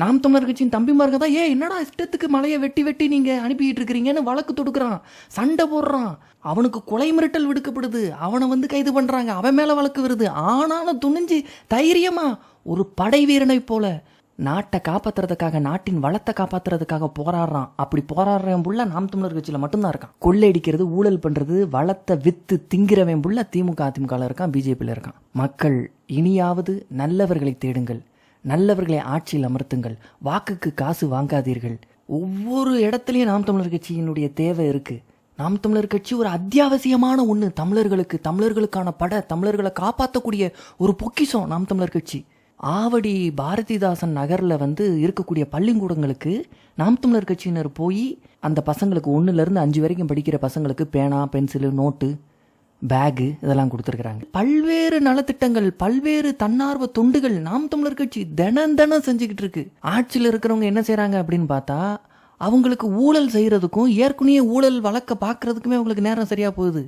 நாம் தமிழர் கட்சியின் தம்பிமார்க தான் ஏ என்னடா இஷ்டத்துக்கு மலையை வெட்டி வெட்டி நீங்கள் அனுப்பிட்டு இருக்கிறீங்கன்னு வழக்கு தொடுக்கிறான் சண்டை போடுறான். அவனுக்கு கொலை மிரட்டல் விடுக்கப்படுது. அவனை வந்து கைது பண்ணுறாங்க அவன் மேலே வழக்கு வருது. ஆனாலும் துணிஞ்சு தைரியமா ஒரு படை வீரனை போல நாட்டை காப்பாத்துறதுக்காக நாட்டின் வளத்தை காப்பாத்துறதுக்காக போராடுறான். அப்படி போராடுறவன் புள்ள நாம் தமிழர் கட்சியில மட்டும்தான் இருக்கான். கொள்ளையடிக்கிறது ஊழல் பண்றது வளத்தை வித்து திங்கிறவன் புள்ள திமுக அதிமுக இருக்கான் பிஜேபியில் இருக்கான். மக்கள் இனியாவது நல்லவர்களை தேடுங்கள். நல்லவர்களை ஆட்சியில் அமர்த்துங்கள். வாக்குக்கு காசு வாங்காதீர்கள். ஒவ்வொரு இடத்துலையும் நாம் தமிழர் கட்சியினுடைய தேவை இருக்கு. நாம் தமிழர் கட்சி ஒரு அத்தியாவசியமான ஒன்று தமிழர்களுக்கு தமிழர்களுக்கான பட தமிழர்களை காப்பாற்றக்கூடிய ஒரு பொக்கிஷம் நாம் தமிழர் கட்சி. ஆவடி பாரதிதாசன் நகரில் வந்து இருக்கக்கூடிய பள்ளிக்கூடங்களுக்கு நாம் தமிழர் கட்சியினர் போய் அந்த பசங்களுக்கு ஒன்றுலேருந்து அஞ்சு வரைக்கும் படிக்கிற பசங்களுக்கு பேனா பென்சிலு நோட்டு பேகு இதெல்லாம் கொடுத்துருக்குறாங்க. பல்வேறு நலத்திட்டங்கள் பல்வேறு தன்னார்வ தொண்டுகள் நாம் தமிழர் கட்சி தினம் தினம் செஞ்சுக்கிட்டு இருக்கு. ஆட்சியில் இருக்கிறவங்க என்ன செய்கிறாங்க அப்படின்னு பார்த்தா அவங்களுக்கு ஊழல் செய்கிறதுக்கும் ஏற்கனவே ஊழல் வழக்க பார்க்கறதுக்குமே அவங்களுக்கு நேரம் சரியாக போகுது.